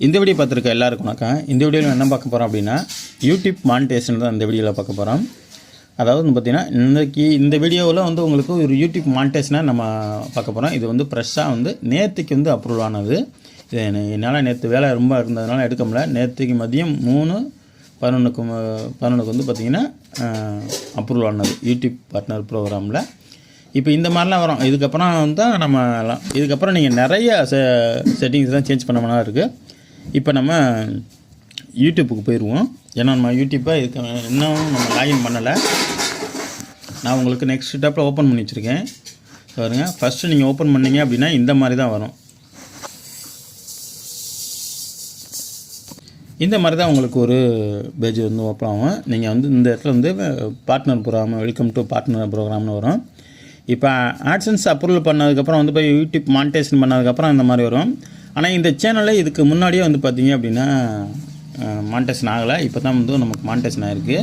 இந்த வீடியோ பார்த்துருக்க எல்லாருக்கும் வணக்கம். இந்த வீடியோவில் என்ன பார்க்க போகிறோம் அப்படின்னா யூடியூப் மானிட்டேஷன் தான் இந்த வீடியோவில் பார்க்க போகிறோம் அதாவது வந்து பார்த்திங்கன்னா இன்றைக்கி இந்த வீடியோவில் வந்து உங்களுக்கு ஒரு யூடியூப் மானிட்டேஷனாக நம்ம பார்க்க போகிறோம் இது வந்து ஃப்ரெஷ்ஷாக வந்து நேற்றுக்கு வந்து அப்ரூவல் ஆனது. இது என்னால் நேற்று வேலை ரொம்ப இருந்ததுனால எடுக்க முடியல. நேற்றுக்கு மதியம் மூணு பதினொன்றுக்கு பதினொன்றுக்கு வந்து பார்த்திங்கன்னா அப்ரூவல் ஆனது. யூடியூப் பார்ட்னர் ப்ரோக்ராமில் இப்போ இந்த மாதிரிலாம் வரும். இதுக்கப்புறம் வந்து நம்ம எல்லாம் இதுக்கப்புறம் நீங்கள் நிறைய செ செட்டிங்ஸ் தான் சேஞ்ச் பண்ண இருக்குது இப்போ நம்ம யூடியூப்புக்கு போயிடுவோம். ஏன்னா நம்ம யூடியூப்பை இதுக்கு இன்னும் நம்ம லாகின் பண்ணலை. நான் உங்களுக்கு நெக்ஸ்ட் ஸ்டெப்பில் ஓப்பன் பண்ணி வச்சுருக்கேன். பாருங்கள் ஃபஸ்ட்டு நீங்கள் ஓப்பன் பண்ணிங்க அப்படின்னா இந்த மாதிரி தான் வரும். இந்த மாதிரி தான் உங்களுக்கு ஒரு பேஜ் வந்து ஓப்பன் ஆகும். நீங்கள் வந்து இந்த இடத்துல வந்து partner program welcome to partner ப்ரோக்ராம்னு வரும். இப்போ ஆட்சன்ஸ் அப்ரூவல் பண்ணதுக்கப்புறம் வந்து போய் யூடியூப் மானிட்டேஷன் பண்ணதுக்கப்புறம் இந்த மாதிரி வரும். ஆனால் இந்த சேனலில் இதுக்கு முன்னாடியே வந்து பார்த்திங்க அப்படின்னா மான்டேஷன் ஆகலை இப்போ தான் வந்து நமக்கு மானிட்டேஷன் ஆகிருக்கு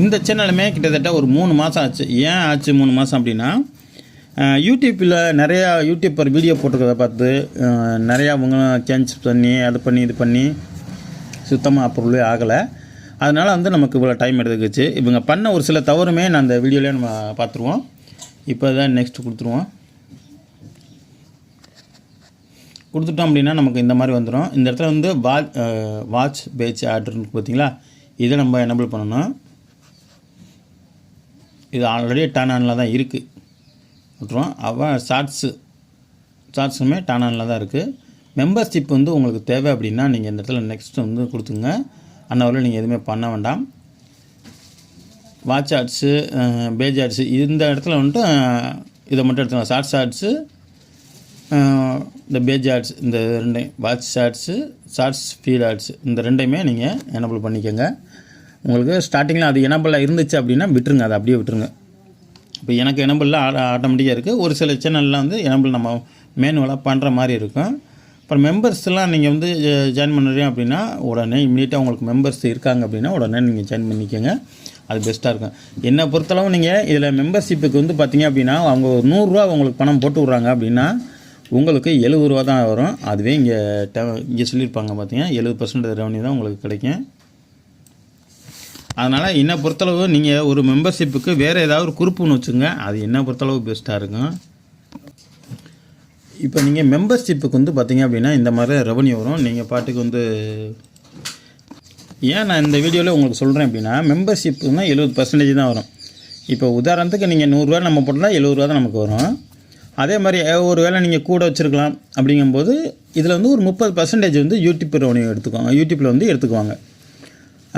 இந்த சேனலுமே கிட்டத்தட்ட ஒரு மூணு மாதம் ஆச்சு. ஏன் ஆச்சு மூணு மாதம் அப்படின்னா யூடியூப்பில் நிறையா யூடியூப்பர் வீடியோ போட்டிருக்கிறத பார்த்து நிறையா அவங்க சேஞ்ச் பண்ணி அது பண்ணி இது பண்ணி சுத்தமாக அப்ரூவலே ஆகலை. அதனால் வந்து நமக்கு இவ்வளோ டைம் எடுத்துக்கிச்சு. இவங்க பண்ண ஒரு சில தவறுமே நான் அந்த வீடியோலேயே நம்ம பார்த்துருவோம். இப்போ தான் நெக்ஸ்ட் கொடுத்துருவோம். கொடுத்துட்டோம் அப்படின்னா நமக்கு இந்த மாதிரி வந்துடும் இந்த இடத்துல வந்து வாட்ச் வாட்ச் பேட்ச் ஆர்டர்னு பார்த்தீங்களா? இதை நம்ம எனபிள் பண்ணணும். இது ஆல்ரெடி டர்ன் ஆனில் தான் இருக்குது விட்ருவோம் அவன் ஷார்ட்ஸு ஷார்ட்ஸுமே டர்ன் ஆனில் தான் இருக்குது மெம்பர்ஷிப் வந்து உங்களுக்கு தேவை அப்படின்னா நீங்கள் இந்த இடத்துல நெக்ஸ்ட் வந்து கொடுத்துங்க. அன்னவரில் நீங்கள் எதுவுமே பண்ண வேண்டாம். வாட்ச் ஆட்ஸு பேஜ் ஆட்ஸு இந்த இடத்துல வந்துட்டு இதை மட்டும் எடுத்துக்கலாம். ஷார்ட்ஸ் ஷார்ட்ஸு இந்த பேஜ் ஆட்ஸ் இந்த ரெண்டையும் watch shorts shorts feed ads இந்த ரெண்டையுமே நீங்கள் எனபிள் பண்ணிக்கோங்க. உங்களுக்கு ஸ்டார்டிங்கில் அது எனபிளாக இருந்துச்சு அப்படின்னா விட்டுருங்க அதை அப்படியே விட்டுருங்க. இப்போ எனக்கு எனபிளில் ஆட்டோமேட்டிக்காக இருக்குது ஒரு சில சேனல்லாம் வந்து எனபிள் நம்ம மேனுவலாக பண்ணுற மாதிரி இருக்கும். அப்புறம் மெம்பர்ஸ்லாம் நீங்கள் வந்து ஜாயின் பண்ணுறீங்க அப்படின்னா உடனே இமீடியட்டாக உங்களுக்கு மெம்பர்ஸ் இருக்காங்க அப்படின்னா உடனே நீங்கள் ஜாயின் பண்ணிக்கோங்க. அது பெஸ்ட்டாக இருக்கும். என்னை பொறுத்தளவு நீங்கள் இதில் மெம்பர்ஷிப்புக்கு வந்து பார்த்தீங்க அப்படின்னா அவங்க ஒரு நூறுரூவா உங்களுக்கு பணம் போட்டு விட்றாங்க அப்படின்னா உங்களுக்கு எழுபது ரூபா தான் வரும். அதுவே இங்கே இங்கே சொல்லியிருப்பாங்க பார்த்தீங்கன்னா எழுபது பர்சன்ட் ரெவன்யூ தான் உங்களுக்கு கிடைக்கும். அதனால் என்னை பொறுத்தளவு நீங்கள் ஒரு மெம்பர்ஷிப்புக்கு வேறு ஏதாவது ஒரு குரூப்புன்னு வச்சுங்க அது என்ன பொறுத்தளவு பெஸ்ட்டாக இருக்கும். இப்போ நீங்கள் மெம்பர்ஷிப்புக்கு வந்து பார்த்தீங்க அப்படின்னா இந்த மாதிரி ரெவன்யூ வரும். நீங்கள் பாட்டுக்கு வந்து ஏன் நான் இந்த வீடியோவில் உங்களுக்கு சொல்கிறேன் அப்படின்னா மெம்பர்ஷிப்புனா எழுபது பர்சன்டேஜ் தான் வரும். இப்போ உதாரணத்துக்கு நீங்கள் நூறுரூவா நம்ம போட்டோம்னா எழுபது ரூபா தான் நமக்கு வரும். அதே மாதிரி ஒரு வேளை நீங்கள் கூட வச்சுருக்கலாம் அப்படிங்கும்போது இதில் வந்து ஒரு முப்பது பர்சன்டேஜ் வந்து யூடியூப் ரெவன்யூ எடுத்துக்குவாங்க யூடியூப்பில் வந்து எடுத்துக்குவாங்க.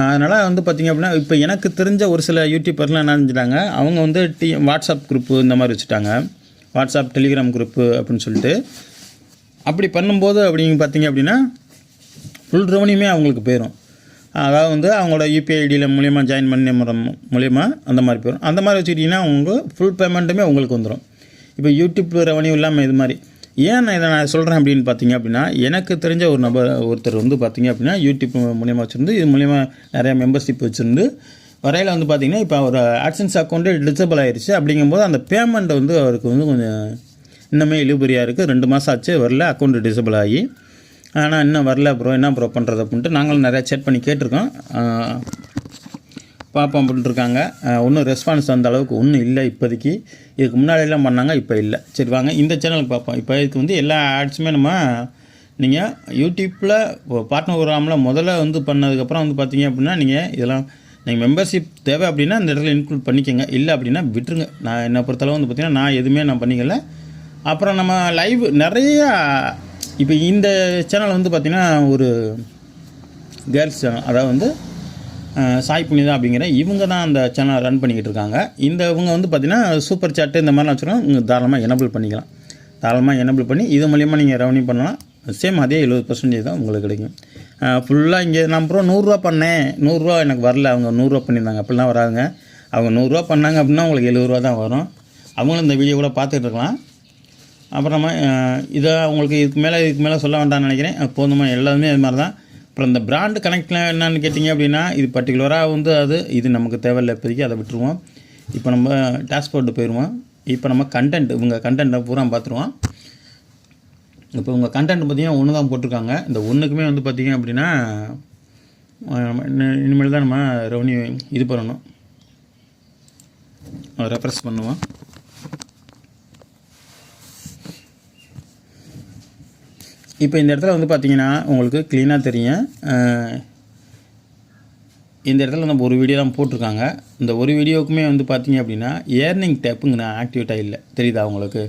அதனால் வந்து பார்த்திங்க அப்படின்னா இப்போ எனக்கு தெரிஞ்ச ஒரு சில யூடியூப்பர்லாம் என்ன செஞ்சிட்டாங்க அவங்க வந்து டி வாட்ஸ்அப் குரூப்பு இந்த மாதிரி வச்சுட்டாங்க. வாட்ஸ்அப் டெலிகிராம் குரூப்பு அப்படின்னு சொல்லிட்டு. அப்படி பண்ணும்போது அப்படிங்க பார்த்தீங்க அப்படின்னா ஃபுல் ரெவன்யூமே அவங்களுக்கு போயிடும் அதாவது வந்து அவங்களோட யூபிஐ ஐடியில் மூலியமாக ஜாயின் பண்ணி மூலியமாக அந்த மாதிரி போயிடும் அந்த மாதிரி வச்சுக்கிட்டிங்கன்னா அவங்க ஃபுல் பேமெண்ட்டுமே உங்களுக்கு வந்துடும் இப்போ யூடியூப் ரெவன்யூ இல்லாமல் இது மாதிரி. ஏன் நான் இதை நான் சொல்கிறேன் அப்படின்னு பார்த்தீங்க அப்படின்னா எனக்கு தெரிஞ்ச ஒரு நபர் ஒருத்தர் வந்து பார்த்தீங்க அப்படின்னா யூடியூப் மூலியமாக வச்சுருந்து இது மூலியமாக நிறையா மெம்பர்ஷிப் வச்சுருந்து வரையில் வந்து பார்த்திங்கன்னா இப்போ அவர் ஆட்சன்ஸ் அக்கௌண்ட்டு டிசபிள் ஆயிடுச்சு அப்படிங்கும்போது அந்த பேமெண்ட் வந்து அவருக்கு வந்து கொஞ்சம் இன்னுமே இழுபறியாக இருக்குது ரெண்டு மாதம் ஆச்சு வரல அக்கௌண்ட் டிசபிள் ஆகி. ஆனால் இன்னும் வரல ப்ரோ என்ன ப்ரோ பண்ணுறது அப்படின்ட்டு நாங்களும் நிறையா செக் பண்ணி கேட்டிருக்கோம். பார்ப்போம் அப்படின்ட்டு இருக்காங்க ஒன்றும் ரெஸ்பான்ஸ் அந்த அளவுக்கு ஒன்றும் இல்லை இப்போதைக்கு. இதுக்கு முன்னாடியெல்லாம் பண்ணாங்க இப்போ இல்லை. சரி வாங்க இந்த சேனலுக்கு பார்ப்போம் இப்போ இதுக்கு வந்து எல்லா ஆட்ஸுமே நம்ம நீங்கள் யூடியூப்பில் பார்ட்னர் ப்ரோக்ராமில் முதல்ல வந்து பண்ணதுக்கப்புறம் வந்து பார்த்தீங்க அப்படின்னா நீங்கள் இதெல்லாம் நீங்கள் மெம்பர்ஷிப் தேவை அப்படின்னா இந்த இடத்துல இன்க்ளூட் பண்ணிக்கோங்க. இல்லை அப்படின்னா விட்டுருங்க. நான் என்னை பொறுத்தளவு வந்து பார்த்தீங்கன்னா நான் எதுவுமே நான் பண்ணிக்கல. அப்புறம் நம்ம லைவ் நிறையா இப்போ இந்த சேனல் வந்து பார்த்திங்கன்னா ஒரு கேர்ள்ஸ் சேனல் அதாவது வந்து சாய் புனிதா அப்படிங்கிற இவங்க தான் அந்த சேனலை ரன் பண்ணிக்கிட்டு இருக்காங்க இந்த இவங்க வந்து பார்த்திங்கன்னா சூப்பர் சாட்டு இந்த மாதிரிலாம் வச்சுருக்கோம். தாராளமாக எனபிள் பண்ணிக்கலாம். தாராளமாக எனபிள் பண்ணி இது மூலியமாக நீங்கள் ரெவன்யூ பண்ணலாம். சேம் அதே எழுபது பர்சன்டேஜ் தான் உங்களுக்கு கிடைக்கும். ஃபுல்லாக இங்கே நான் அப்புறம் நூறுரூவா பண்ணேன். நூறுரூவா எனக்கு வரல. அவங்க நூறுரூவா பண்ணியிருந்தாங்க. அப்படிலாம் வராதுங்க. அவங்க நூறுரூவா பண்ணாங்க அப்படின்னா உங்களுக்கு எழுபது ரூபா தான் வரும். அவங்களும் இந்த வீடியோ கூட பார்த்துட்டு இருக்கலாம். அப்புறமா இதை உங்களுக்கு இதுக்கு மேலே இதுக்கு மேலே சொல்ல வேண்டாம்னு நினைக்கிறேன். போதுமா? எல்லாருமே அது மாதிரி தான். அப்புறம் இந்த பிராண்டு கனெக்டில் என்னன்னு கேட்டிங்க அப்படின்னா இது பர்டிகுலராக வந்து அது இது நமக்கு தேவையில்லை இப்போதைக்கு அதை விட்டுருவோம். இப்போ நம்ம டேஷ்போர்ட்டு போயிடுவோம். இப்போ நம்ம கண்டென்ட் இவங்க கண்டென்ட்டை பூரா பார்த்துருவோம். இப்போ உங்கள் கண்டென்ட் பார்த்திங்கன்னா ஒன்று தான் போட்டிருக்காங்க. இந்த ஒன்றுக்குமே வந்து பார்த்திங்க அப்படின்னா இனிமேல் தான் நம்ம ரெவன்யூ இது பண்ணணும். ரெஃப்ரெஷ் பண்ணுவோம். இப்போ இந்த இடத்துல வந்து பார்த்தீங்கன்னா உங்களுக்கு க்ளீனாக தெரியும். இந்த இடத்துல நம்ம ஒரு வீடியோ தான் போட்டிருக்காங்க. இந்த ஒரு வீடியோவுக்குமே வந்து பார்த்தீங்க அப்படின்னா ஏர்னிங் டேப்புங்க ஆக்டிவேட்டாக இல்லை. தெரியுதா உங்களுக்கு?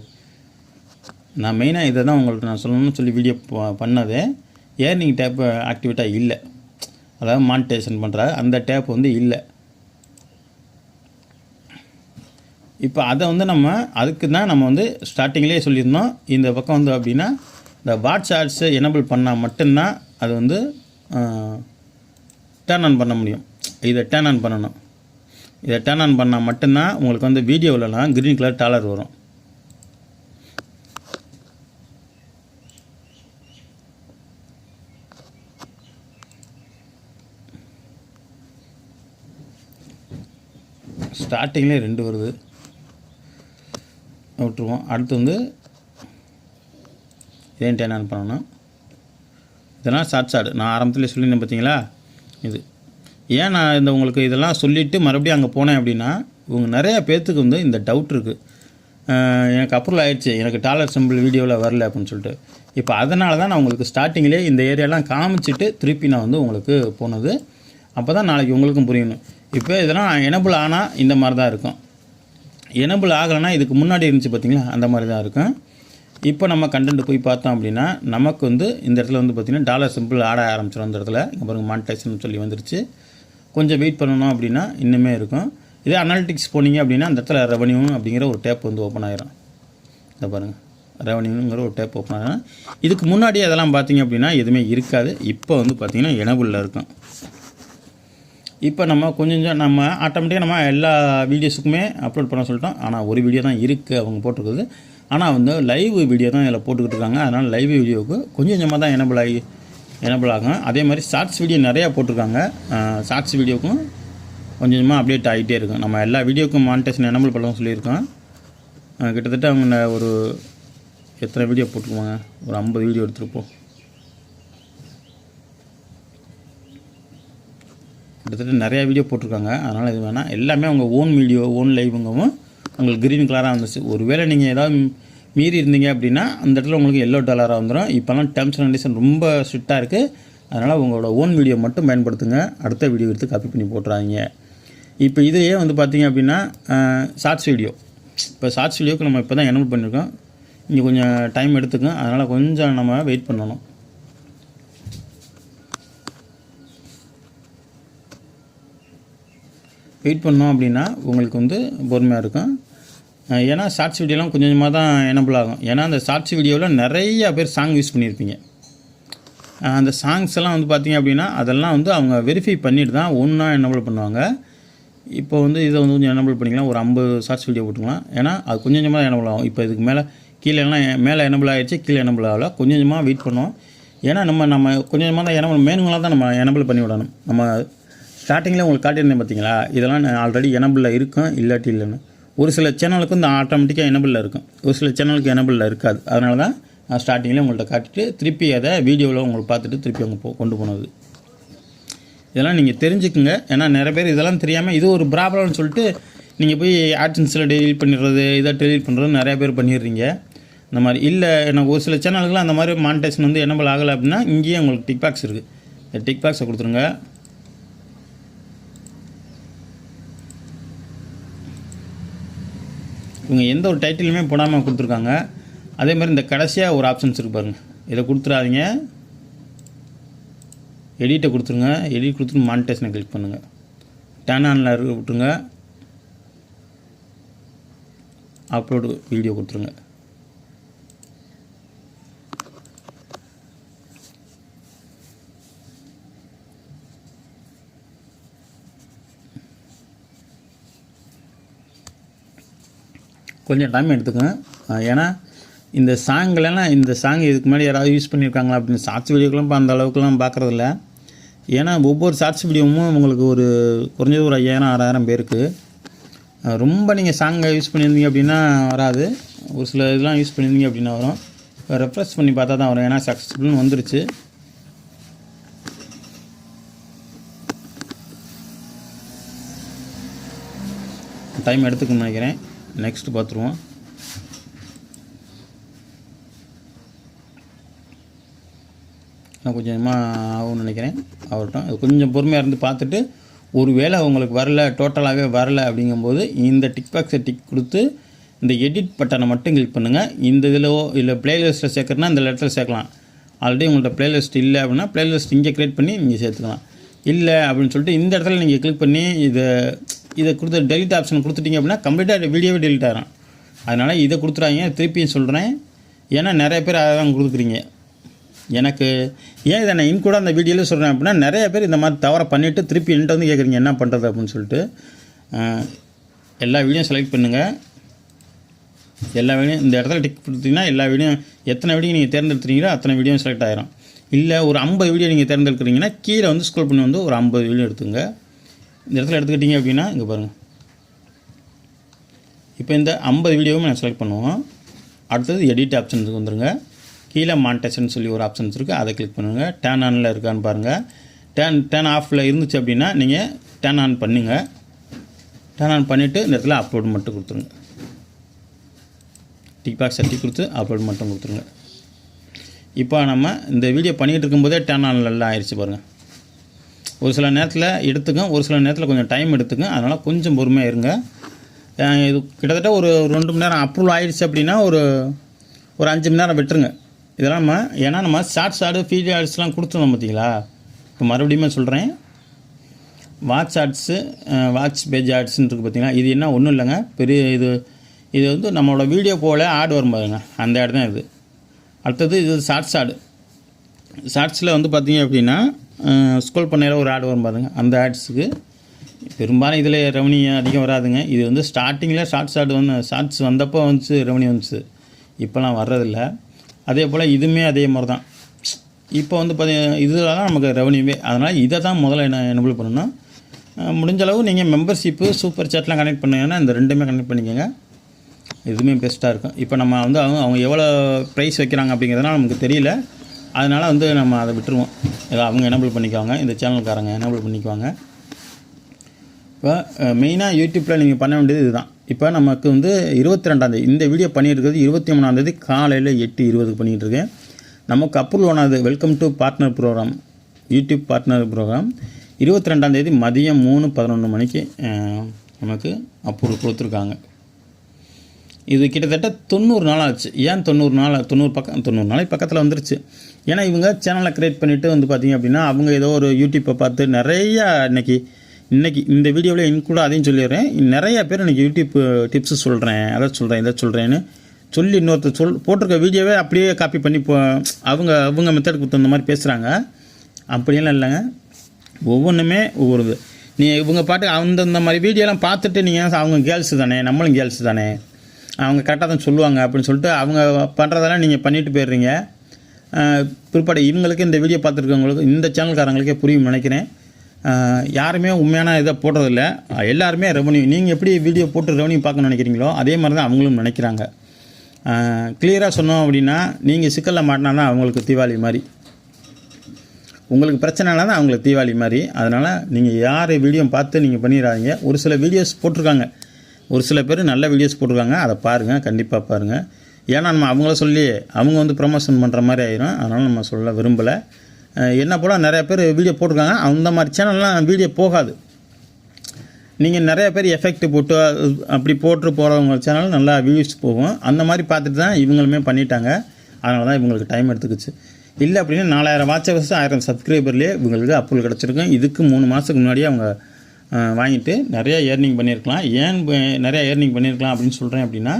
நான் மெயினாக இதை தான் உங்களுக்கு நான் சொல்லணும்னு சொல்லி வீடியோ பண்ணது பண்ணதே ஏர்னிங் டேப் ஆக்டிவேட்டாக இல்லை. அதாவது மானிட்டேஷன் பண்ணுற அந்த டேப் வந்து இல்லை. இப்போ அதை வந்து நம்ம அதுக்கு தான் நம்ம வந்து ஸ்டார்டிங்லேயே சொல்லியிருந்தோம். இந்த பக்கம் வந்து அப்படின்னா இந்த வாட்ஸ் ஆட்ஸை எனபிள் பண்ணால் மட்டும்தான் அது வந்து டேர்ன் ஆன் பண்ண முடியும். இதை டேர்ன் ஆன் பண்ணணும். இதை டேர்ன் ஆன் பண்ணால் மட்டும்தான் உங்களுக்கு வந்து வீடியோவிலலாம் க்ரீன் கலர் டாலர் வரும். ஸ்டார்டிங்லேயே ரெண்டு வருது. விட்டுருவோம். அடுத்து வந்து இதையும் டேன் ஆன் பண்ணணும். இதெல்லாம் ஷார்ட் ஷார்ட் நான் ஆரம்பத்தில் சொல்லியிருந்தேன் பார்த்தீங்களா? இது. ஏன் நான் இந்த உங்களுக்கு இதெல்லாம் சொல்லிவிட்டு மறுபடியும் அங்கே போனேன் அப்படின்னா இவங்க நிறையா பேர்த்துக்கு வந்து இந்த டவுட் இருக்குது எனக்கு அப்ரூவல் ஆயிடுச்சு. எனக்கு டாலர் சிம்பிள் வீடியோவில் வரல அப்படின்னு சொல்லிட்டு. இப்போ அதனால தான் நான் உங்களுக்கு ஸ்டார்டிங்லேயே இந்த ஏரியாலாம் காமிச்சிட்டு திருப்பி நான் வந்து உங்களுக்கு போனது. அப்போ தான் நாளைக்கு உங்களுக்கும் புரியணும் இப்போ இதெல்லாம் எனபிள் ஆனால் இந்த மாதிரி தான் இருக்கும். எனபிள் ஆகலைன்னா இதுக்கு முன்னாடி இருந்துச்சு பார்த்தீங்களா? அந்த மாதிரி தான் இருக்கும். இப்போ நம்ம கண்டென்ட் போய் பார்த்தோம் அப்படின்னா நமக்கு வந்து இந்த இடத்துல வந்து பார்த்திங்கன்னா டாலர் சிம்பிள் ஆட ஆரம்பிச்சிடும் இந்த இடத்துல. இங்கே பாருங்கள் மானிட்டைசன் சொல்லி வந்துருச்சு. கொஞ்சம் வெயிட் பண்ணணும் அப்படின்னா இன்னுமே இருக்கும். இதே அனாலிட்டிக்ஸ் போனீங்க அப்படின்னா அந்த இடத்துல ரெவன்யூ அப்படிங்கிற ஒரு டேப் வந்து ஓப்பன் ஆயிரும். இந்த பாருங்கள் ரெவன்யூங்கிற ஒரு டேப் ஓப்பன் ஆகிடும் இதுக்கு முன்னாடி அதெல்லாம் பார்த்தீங்க அப்படின்னா எதுவுமே இருக்காது. இப்போ வந்து பார்த்திங்கன்னா எனபுளில் இருக்கும். இப்போ நம்ம கொஞ்சம் கொஞ்சம் நம்ம ஆட்டோமேட்டிக்காக நம்ம எல்லா வீடியோஸுக்குமே அப்லோட் பண்ண சொல்லிட்டோம். ஆனால் ஒரு வீடியோ தான் இருக்குது அவங்க போட்டிருக்குது ஆனால் வந்து லைவ் வீடியோ தான் இதில் போட்டுக்கிட்டு இருக்காங்க. அதனால் லைவ் வீடியோவுக்கு கொஞ்சம் கொஞ்சமாக தான் எனபிள் ஆகி எனபிள் ஆகும். அதே மாதிரி ஷார்ட்ஸ் வீடியோ நிறையா போட்டிருக்காங்க. ஷார்ட்ஸ் வீடியோக்கும் கொஞ்சம் கொஞ்சமாக அப்டேட் ஆகிட்டே இருக்கும் நம்ம எல்லா வீடியோக்கும் மானிட்டேஷன் எனபிள் பண்ணலாம் சொல்லியிருக்கோம். கிட்டத்தட்ட அவங்க ஒரு எத்தனை வீடியோ போட்டுக்குவாங்க ஒரு ஐம்பது வீடியோ எடுத்துருப்போம். கிட்டத்தட்ட நிறையா வீடியோ போட்டிருக்காங்க. அதனால் இது வேணாம். எல்லாமே அவங்க ஓன் வீடியோ ஓன் லைவுங்கவும் உங்களுக்கு க்ரீன் கலராக வந்துச்சு. ஒருவேளை நீங்கள் ஏதாவது மீறி இருந்தீங்க அப்படின்னா அந்த இடத்துல உங்களுக்கு எல்லோ டாலராக வந்துடும் இப்போல்லாம் டேர்ம்ஸ் அண்ட் கண்டிஷன் ரொம்ப ஸ்ட்ரிக்டாக இருக்குது அதனால் உங்களோட ஓன் வீடியோ மட்டும் பயன்படுத்துங்க. அடுத்த வீடியோ எடுத்து காப்பி பண்ணி போட்டுறாங்க இப்போ இதையே வந்து பார்த்தீங்க அப்படின்னா ஷார்ட்ஸ் வீடியோ இப்போ ஷார்ட்ஸ் வீடியோக்கு நம்ம இப்போ தான் எனபிள் பண்ணியிருக்கோம் இங்கே கொஞ்சம் டைம் எடுத்துக்கும் அதனால் கொஞ்சம் நம்ம வெயிட் பண்ணணும். வெயிட் பண்ணோம் அப்படின்னா உங்களுக்கு வந்து பொறுமையாக இருக்கும். ஏன்னா ஷார்ட்ஸ் வீடியோலாம் கொஞ்சம் கொஞ்சமாக தான் எனபிள் ஆகும். ஏன்னா அந்த ஷார்ட்ஸ் வீடியோவில் நிறைய பேர் சாங் யூஸ் பண்ணியிருப்பீங்க. அந்த சாங்ஸ் எல்லாம் வந்து பார்த்தீங்க அப்படின்னா அதெல்லாம் வந்து அவங்க வெரிஃபை பண்ணிட்டு தான் ஒன்றா எனபிள் பண்ணுவாங்க. இப்போ வந்து இதை வந்து கொஞ்சம் எனபிள் பண்ணிக்கலாம். ஒரு ஐம்பது ஷார்ட்ஸ் வீடியோ போட்டுக்கலாம். ஏன்னா அது கொஞ்சம் கொஞ்சமாக எனபிள் ஆகும். இப்போ இதுக்கு மேலே கீழே எல்லாம் மேலே எனபிள் ஆகிடுச்சு கீழே எனபிள் ஆகல. கொஞ்சம் கொஞ்சமாக வெயிட் பண்ணுவோம். ஏன்னா நம்ம நம்ம கொஞ்சம் கொஞ்சமாக தான் எனபிள் மேனுங்களாக தான் நம்ம எனபிள் பண்ணி விடணும். நம்ம ஸ்டார்டிங்கில் உங்களுக்கு காட்டியிருந்தேன் பார்த்தீங்களா இதெல்லாம் ஆல்ரெடி எனபிளில் இருக்கும் இல்லாட்டி இல்லைன்னு. ஒரு சில சேனலுக்கு இந்த ஆட்டோமேட்டிக்காக எனபிளில் இருக்கும். ஒரு சில சேனலுக்கு எனபிளில் இருக்காது. அதனால தான் நான் ஸ்டார்டிங்கில் உங்கள்கிட்ட காட்டிட்டு திருப்பி அதை வீடியோவில் உங்களுக்கு பார்த்துட்டு திருப்பி அவங்க போ கொண்டு போனது. இதெல்லாம் நீங்கள் தெரிஞ்சுக்குங்க. ஏன்னா நிறைய பேர் இதெல்லாம் தெரியாமல் இது ஒரு ப்ராப்ளம்னு சொல்லிட்டு நீங்கள் போய் ஆட்சன்ஸில் டெலிட் பண்ணிடுறது இதை டெலிட் பண்ணுறது நிறையா பேர் பண்ணிடுறீங்க. இந்த மாதிரி இல்லை எனக்கு ஒரு சில சேனலுக்குலாம் அந்த மாதிரி மானிட்டேஷன் வந்து என்னபிள் ஆகலை அப்படின்னா இங்கேயே உங்களுக்கு டிக் பாக்ஸ் இருக்குது இந்த டிக் பாக்ஸை கொடுத்துருங்க. இவங்க எந்த ஒரு டைட்டிலுமே போடாமல் கொடுத்துருக்காங்க. அதே மாதிரி இந்த கடைசியாக ஒரு ஆப்ஷன்ஸ் இருக்கு பாருங்கள் இதை கொடுத்துறாதீங்க. எடிட்டை கொடுத்துருங்க. எடிட் கொடுத்துட்டு மானிட்டேஷனை கிளிக் பண்ணுங்கள் டேன் ஆனில் இருக்க விட்டுருங்க. அப்லோடு வீடியோ கொடுத்துருங்க. கொஞ்சம் டைம் எடுத்துக்கணும் ஏன்னா இந்த சாங்லலாம் இந்த சாங் இதுக்கு முன்னாடி யாராவது யூஸ் பண்ணியிருக்காங்களா அப்படின்னு ஷார்ட்ஸ் வீடியோக்கெலாம் இப்போ அந்த அளவுக்குலாம் பார்க்குறதில்ல. ஏன்னா ஒவ்வொரு ஷார்ட்ஸ் வீடியோவும் உங்களுக்கு ஒரு குறைஞ்சது ஒரு ஐயாயிரம் ஆறாயிரம் பேருக்கு. ரொம்ப நீங்கள் சாங்கை யூஸ் பண்ணியிருந்தீங்க அப்படின்னா வராது. ஒரு சில இதெல்லாம் யூஸ் பண்ணியிருந்தீங்க அப்படின்னா வரும். ரெஃப்ரெஷ் பண்ணி பார்த்தா தான் வரும். ஏன்னா சக்ஸஸ்ஃபுல்னு வந்துருச்சு. டைம் எடுத்துக்கணும்னு நினைக்கிறேன். நெக்ஸ்ட் பார்த்துருவோம் நான் கொஞ்சமாக ஆகும்னு நினைக்கிறேன். அவர்கிட்ட அது கொஞ்சம் பொறுமையாக இருந்து பார்த்துட்டு ஒரு வேளை உங்களுக்கு வரல டோட்டலாகவே வரல அப்படிங்கும்போது இந்த டிக் பாக்ஸை டிக் கொடுத்து இந்த எடிட் பட்டனை மட்டும் கிளிக் பண்ணுங்கள் இந்த இதில் இல்லை பிளேலிஸ்ட்டில் சேர்க்குறனா இந்த லெட்டரில் சேர்க்கலாம். ஆல்ரெடி உங்கள்கிட்ட பிளேலிஸ்ட் இல்லை அப்படின்னா பிளேலிஸ்ட் இங்கே க்ரியேட் பண்ணி நீங்கள் சேர்த்துக்கலாம். இல்லை அப்படின்னு சொல்லிட்டு இந்த இடத்துல நீங்கள் கிளிக் பண்ணி இதை இதை கொடுத்து டெலிட் ஆப்ஷன் கொடுத்துட்டீங்க அப்படின்னா கம்ப்ளீட்டாக வீடியோவே டெலிட் ஆகிடும் அதனால் இதை கொடுத்துறாங்க திருப்பியும் சொல்கிறேன் ஏன்னா நிறைய பேர் அதை தான் கொடுக்குறீங்க. எனக்கு ஏன் இதை நான் இன்கூட அந்த வீடியோவில் சொல்கிறேன் அப்படின்னா நிறைய பேர் இந்த மாதிரி தவறை பண்ணிவிட்டு திருப்பி என்கிட்ட வந்து கேட்குறீங்க என்ன பண்ணுறது அப்படின்னு சொல்லிட்டு. எல்லா வீடியோ செலக்ட் பண்ணுங்கள் எல்லா வீடியோ இந்த இடத்துல டிக் கொடுத்தீங்கன்னா எல்லா வீடியோ எத்தனை வீடியோ நீங்கள் தேர்ந்தெடுத்துறீங்களோ அத்தனை வீடியோ செலக்ட் ஆகிரும் இல்லை ஒரு ஐம்பது வீடியோ நீங்கள் தேர்ந்தெடுக்கிறீங்கன்னா கீழே வந்து ஸ்க்ரோல் பண்ணி வந்து ஒரு ஐம்பது வீடியோ எடுத்துங்க இந்த இடத்துல எடுத்துக்கிட்டீங்க அப்படின்னா இங்கே பாருங்கள் இப்போ இந்த ஐம்பது வீடியோவும் நான் செலக்ட் பண்ணுவோம். அடுத்தது எடிட் ஆப்ஷனுக்கு வந்துடுங்க கீழே மான்டேஷன் சொல்லி ஒரு ஆப்ஷன்ஸ் இருக்குது அதை கிளிக் பண்ணுங்கள் டேன் ஆனில் இருக்கான்னு பாருங்கள் டேன் டேன் ஆஃபில் இருந்துச்சு அப்படின்னா நீங்கள் டேன் ஆன் பண்ணுங்கள் டேன் ஆன் பண்ணிவிட்டு இந்த இடத்துல அப்லோட் மட்டும் கொடுத்துருங்க. டிக் பாக்ஸ் தட்டி கொடுத்து அப்லோட் மட்டும் கொடுத்துருங்க. இப்போ நம்ம இந்த வீடியோ பண்ணிகிட்டு இருக்கும்போதே டேன் ஆன்லாம் ஆயிடுச்சு பாருங்கள் ஒரு சில நேரத்தில் எடுத்துக்கும் ஒரு சில நேரத்தில் கொஞ்சம் டைம் எடுத்துக்கும் அதனால் கொஞ்சம் பொறுமையாக இருங்க. இது கிட்டத்தட்ட ஒரு ரெண்டு மணி நேரம் அப்ரூவல் ஆகிடுச்சு அப்படின்னா ஒரு ஒரு அஞ்சு மணி நேரம் விட்டுருங்க. இதெல்லாம் நம்ம ஏன்னா நம்ம ஷார்ட்ஸ் ஆடு ஃபீட் ஆட்ஸ்லாம் கொடுத்துருந்தோம் பார்த்தீங்களா இப்போ மறுபடியுமே சொல்கிறேன் வாட்ச் ஆட்ஸு வாட்ச் பேஜ் ஆட்ஸ்ன்னு இருக்குது பார்த்தீங்கன்னா இது என்ன ஒன்றும் இல்லைங்க. பெரிய இது இது வந்து நம்மளோட வீடியோ போல் ஆடு வரும் பாருங்க. அந்த ஆடு தான் இது. அடுத்தது இது ஷார்ட்ஸ் ஆடு ஷார்ட்ஸில் வந்து பார்த்தீங்க அப்படின்னா ஸ்க்ரோல் பண்ணையில் ஒரு ஆடு வரும் பாருங்கள் அந்த ஆட்ஸுக்கு பெரும்பாலும் இதில் ரெவன்யூ அதிகம் வராதுங்க. இது வந்து ஸ்டார்டிங்கில் ஷார்ட்ஸ் ஆட் வந்து ஷார்ட்ஸ் வந்தப்போ வந்துச்சு ரெவன்யூ வந்துச்சு. இப்போலாம் வர்றதில்ல. அதே போல் இதுவுமே அதே மாதிரி தான் இப்போ வந்து பார்த்தீங்கன்னா இதில் தான் நமக்கு ரெவன்யூவே அதனால் இதை தான் முதல்ல என்ன எனபிள் பண்ணணும். முடிஞ்சளவு முடிஞ்ச அளவு நீங்கள் மெம்பர்ஷிப்பு சூப்பர் சேட்லாம் கனெக்ட் பண்ணீங்கன்னா இந்த ரெண்டுமே கனெக்ட் பண்ணிக்கோங்க. இதுவுமே பெஸ்ட்டாக இருக்கும். இப்போ நம்ம வந்து அவங்க அவங்க எவ்வளோ ப்ரைஸ் வைக்கிறாங்க அப்படிங்கிறதுனால நமக்கு தெரியல. அதனால் வந்து நம்ம அதை விட்டுருவோம். ஏதோ அவங்க எனபிள் பண்ணிக்குவாங்க இந்த சேனல்காரங்க எனபிள் பண்ணிக்குவாங்க. இப்போ மெயினாக யூடியூப்பில் நீங்கள் பண்ண வேண்டியது இதுதான். இப்போ நமக்கு வந்து இருபத்தி ரெண்டாந்தேதி இந்த வீடியோ பண்ணியிருக்கிறது இருபத்தி மூணாந்தேதி காலையில் எட்டு இருபதுக்கு பண்ணிகிட்டு இருக்கேன் நமக்கு அப்ரூவ் ஆனது welcome to partner program YouTube partner program இருபத்தி ரெண்டாந்தேதி மதியம் மூணு பதினொன்று மணிக்கு நமக்கு அப்ரூவல் கொடுத்துருக்காங்க. இது கிட்டத்தட்ட தொண்ணூறு நாள் ஆச்சு. ஏன் தொண்ணூறு நாள் தொண்ணூறு பக்கம் தொண்ணூறு நாளைக்கு பக்கத்தில் வந்துருச்சு? ஏன்னா இவங்க சேனலை க்ரியேட் பண்ணிவிட்டு வந்து பார்த்தீங்க அப்படின்னா அவங்க ஏதோ ஒரு யூடியூப்பை பார்த்து நிறையா இன்னைக்கு இன்றைக்கி இந்த வீடியோவில் இன்க்ளூட் அதையும் சொல்லிடுறேன். நிறைய பேர் இன்னைக்கு யூடியூப் டிப்ஸு சொல்கிறேன் அதை சொல்கிறேன் இதை சொல்கிறேன்னு சொல்லி இன்னொருத்தர் சொல் போட்டிருக்க வீடியோவே அப்படியே காப்பி பண்ணி போ அவங்க அவங்க மெத்தடுக்கு தகுந்த மாதிரி பேசுகிறாங்க அப்படியெல்லாம் இல்லைங்க. ஒவ்வொன்றுமே ஒவ்வொரு இது நீ இவங்க பாட்டு அந்தந்த மாதிரி வீடியோலாம் பார்த்துட்டு நீங்கள் அவங்க கேர்ள்ஸு தானே நம்மளும் கேர்ள்ஸ் தானே? அவங்க கரெக்டாக தான் சொல்லுவாங்க அப்படின்னு சொல்லிட்டு அவங்க பண்ணுறதெல்லாம் நீங்கள் பண்ணிட்டு போயிடுறீங்க. பிற்பாடு இவங்களுக்கு இந்த வீடியோ பார்த்துருக்கவங்களுக்கு இந்த சேனல்காரங்களுக்கே புரியும் நினைக்கிறேன். யாருமே உண்மையான இதை போடுறதில்ல. எல்லாருமே ரெவன்யூ நீங்கள் எப்படி வீடியோ போட்டு ரெவன்யூ பார்க்கணும்னு நினைக்கிறீங்களோ அதே மாதிரி தான் அவங்களும் நினைக்கிறாங்க. கிளியராக சொன்னோம் அப்படின்னா நீங்கள் சிக்கலில் மாட்டினா தான் அவங்களுக்கு தீபாவளி மாதிரி. உங்களுக்கு பிரச்சனைனா தான் அவங்களுக்கு தீபாவளி மாதிரி. அதனால் நீங்கள் யார் வீடியோ பார்த்து நீங்கள் பண்ணிடாதீங்க. ஒரு சில வீடியோஸ் போட்டிருக்காங்க. ஒரு சில பேர் நல்ல வீடியோஸ் போட்டிருக்காங்க அதை பாருங்கள் கண்டிப்பாக பாருங்கள் ஏன்னா நம்ம அவங்கள சொல்லி அவங்க வந்து ப்ரமோஷன் பண்ணுற மாதிரி ஆயிரும். அதனால் நம்ம சொல்ல விரும்பலை. என்ன போல் நிறையா பேர் வீடியோ போட்டிருக்காங்க. அந்த மாதிரி சேனல்லாம் வீடியோ போகாது. நீங்கள் நிறைய பேர் எஃபெக்ட் போட்டு அப்படி போட்டு போகிறவங்க சேனல் நல்லா வியூஸ் போகும். அந்த மாதிரி பார்த்துட்டு தான் இவங்களுமே பண்ணிட்டாங்க. அதனால தான் இவங்களுக்கு டைம் எடுத்துக்கிச்சு. இல்லை அப்படின்னா நாலாயிரம் வாட்சர்ஸ் ஆயிரம் சப்ஸ்கிரைபர்லேயே இவங்களுக்கு அப்ரூவல் கிடச்சிருக்கும். இதுக்கு மூணு மாதத்துக்கு முன்னாடியே அவங்க வாங்கிட்டு நிறைய ஏர்னிங் பண்ணியிருக்கலாம் ஏன் நிறையா ஏர்னிங் பண்ணியிருக்கலாம் அப்படின்னு சொல்கிறேன் அப்படின்னா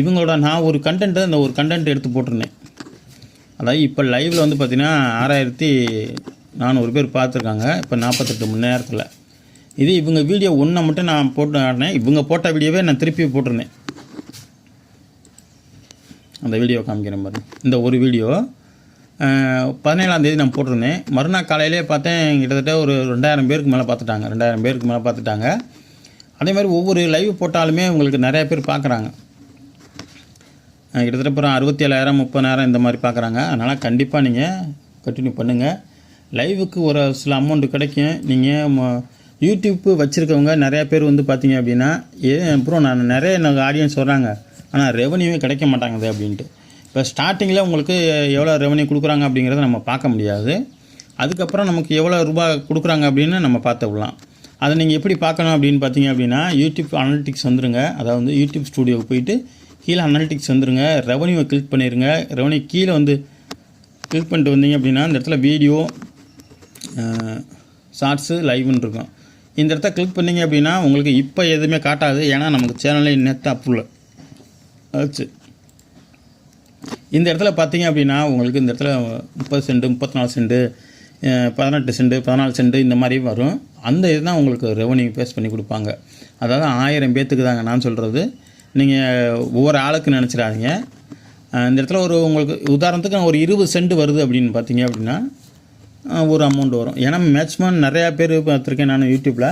இவங்களோட நான் ஒரு கண்டென்ட்டு அந்த ஒரு கண்டென்ட் எடுத்து போட்டிருந்தேன். அதாவது இப்போ லைவில் வந்து பார்த்திங்கன்னா ஆறாயிரத்தி நானூறு பேர் பார்த்துருக்காங்க. இப்போ நாற்பத்தெட்டு மணி நேரத்தில். இது இவங்க வீடியோ ஒன்றை மட்டும் நான் போட்டு ஆடினேன் இவங்க போட்ட வீடியோவே நான் திருப்பி போட்டிருந்தேன். அந்த வீடியோ காமிக்கிறேன் மாதிரி இந்த ஒரு வீடியோ பதினேழாம் தேதி நான் போட்டிருந்தேன். மறுநாள் காலையிலே பார்த்தேன் கிட்டத்தட்ட ஒரு ரெண்டாயிரம் பேருக்கு மேலே பார்த்துட்டாங்க. ரெண்டாயிரம் பேருக்கு மேலே பார்த்துட்டாங்க. அதே மாதிரி ஒவ்வொரு லைவ் போட்டாலுமே உங்களுக்கு நிறையா பேர் பார்க்குறாங்க. கிட்டத்தட்ட அப்புறம் அறுபத்தி ஏழாயிரம் முப்பதாயிரம் இந்த மாதிரி பார்க்குறாங்க. அதனால் கண்டிப்பாக நீங்கள் கண்டினியூ பண்ணுங்கள் லைவுக்கு ஒரு சில அமௌண்ட் கிடைக்கும். நீங்கள் யூடியூப் வச்சுருக்கவங்க நிறையா பேர் வந்து பார்த்தீங்க அப்படின்னா ஏ அப்புறம் நான் நிறைய எனக்கு ஆடியன்ஸ் வர்றாங்க. ஆனால் ரெவன்யூவே கிடைக்க மாட்டாங்குது அப்படின்ட்டு. இப்போ ஸ்டார்டிங்கில் உங்களுக்கு எவ்வளோ ரெவன்யூ கொடுக்குறாங்க அப்படிங்கிறத நம்ம பார்க்க முடியாது. அதுக்கப்புறம் நமக்கு எவ்வளோ ரூபாய் கொடுக்குறாங்க அப்படின்னு நம்ம பார்த்து விடலாம். அதை நீங்கள் எப்படி பார்க்கணும் அப்படின்னு பார்த்தீங்க அப்படின்னா யூடியூப் அனலிட்டிக்ஸ் வந்துருங்க. அதாவது யூடியூப் ஸ்டூடியோவுக்கு போயிட்டு கீழே அனலிட்டிக்ஸ் வந்துருங்க. ரெவன்யூவை கிளிக் பண்ணிடுங்க ரெவன்யூ கீழே வந்து கிளிக் பண்ணிட்டு வந்தீங்க அப்படின்னா இந்த இடத்துல வீடியோ ஷார்ட்ஸு லைவ்னு இருக்கும். இந்த இடத்த கிளிக் பண்ணீங்க அப்படின்னா உங்களுக்கு இப்போ எதுவுமே காட்டாது. ஏன்னா நமக்கு சேனலே நெட் அப்ரூவல் ஆச்சு இந்த இடத்துல பார்த்தீங்க அப்படின்னா உங்களுக்கு இந்த இடத்துல முப்பது சென்ட்டு முப்பத்தி நாலு செண்டு பதினெட்டு செண்டு பதினாலு செண்டு இந்த மாதிரி வரும். அந்த இதுதான் உங்களுக்கு ரெவன்யூ பேஸ் பண்ணி கொடுப்பாங்க. அதாவது ஆயிரம் பேர்த்துக்கு தாங்க நான் சொல்கிறது நீங்கள் ஒவ்வொரு ஆளுக்கு நினச்சிடாதீங்க. இந்த இடத்துல ஒரு உங்களுக்கு உதாரணத்துக்கு ஒரு இருபது சென்ட் வருது அப்படின்னு பார்த்தீங்க அப்படின்னா ஒரு அமௌண்ட் வரும். ஏன்னா மேக்ஸிமம் நிறையா பேர் பார்த்துருக்கேன் நான் யூடியூப்பில்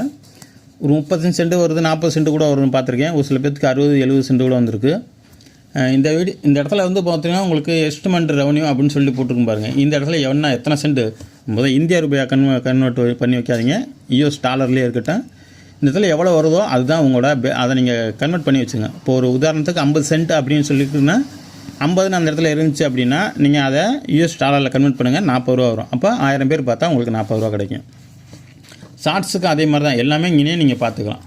ஒரு முப்பத்தஞ்சு சென்ட் வருது நாற்பது சென்ட் கூட வரும்னு பார்த்துருக்கேன். ஒரு சில பேர்த்துக்கு அறுபது எழுபது சென்ட் கூட வந்திருக்கு. இந்த வீடு இந்த இடத்துல வந்து பார்த்தீங்கன்னா உங்களுக்கு எஸ்டிமெண்ட் ரெவன்யூ அப்படின்னு சொல்லி போட்டிருக்கும் பாருங்கள் இந்த இடத்துல என்ன எத்தனை சென்ட் முதல் இந்தியா ரூபாய் கன்வ கன்வெர்ட் பண்ணி வைக்காதீங்க. யூஎஸ் டாலர்லேயே இருக்கட்டும். இந்த இடத்துல எவ்வளோ வருதோ அதுதான் உங்களோட பே- அதை நீங்கள் கன்வெர்ட் பண்ணி வச்சுங்க. இப்போ ஒரு உதாரணத்துக்கு ஐம்பது சென்ட் அப்படின்னு சொல்லிட்டுன்னா ஐம்பதுன்னு அந்த இடத்துல இருந்துச்சு அப்படின்னா நீங்கள் அதை யூஎஸ் டாலரில் கன்வெர்ட் பண்ணுங்கள் நாற்பது ரூபா வரும். அப்போ ஆயிரம் பேர் பார்த்தா உங்களுக்கு நாற்பது ரூபா கிடைக்கும். ஷார்ட்ஸுக்கு அதே மாதிரி தான் எல்லாமே இங்கேயே நீங்கள் பார்த்துக்கலாம்.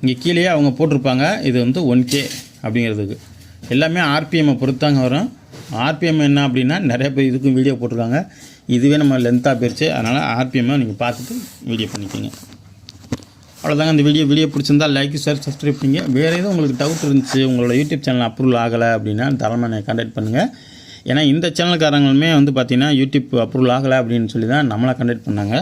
இங்கே கீழேயே அவங்க போட்டிருப்பாங்க. இது வந்து ஒன் கே அப்படிங்கிறதுக்கு. எல்லாமே ஆர்பிஎம்மை பொறுத்தாங்க வரும். ஆர்பிஎம் என்ன அப்படின்னா நிறைய பேர் இதுக்கும் வீடியோ போட்டிருக்காங்க. இதுவே நம்ம லென்த்தாக போயிடுச்சு அதனால் ஆர்பிஎம்மை நீங்கள் பார்த்துட்டு வீடியோ பண்ணிக்கோங்க. அவ்வளோதாங்க இந்த வீடியோ வீடியோ பிடிச்சிருந்தா லைக் ஷேர் சப்ஸ்கிரைப் பண்ணிங்க. வேறு எதுவும் உங்களுக்கு டவுட் இருந்துச்சு உங்களோட யூடியூப் சேனல் அப்ரூவல் ஆகலை அப்படின்னா தாராளமாக என்னை கான்டாக்ட் பண்ணுங்கள் ஏன்னா இந்த சேனல்காரங்களுமே வந்து பார்த்திங்கன்னா யூடியூப் அப்ரூவல் ஆகலை அப்படின்னு சொல்லி தான் நம்மளை கண்டக்ட் பண்ணாங்க.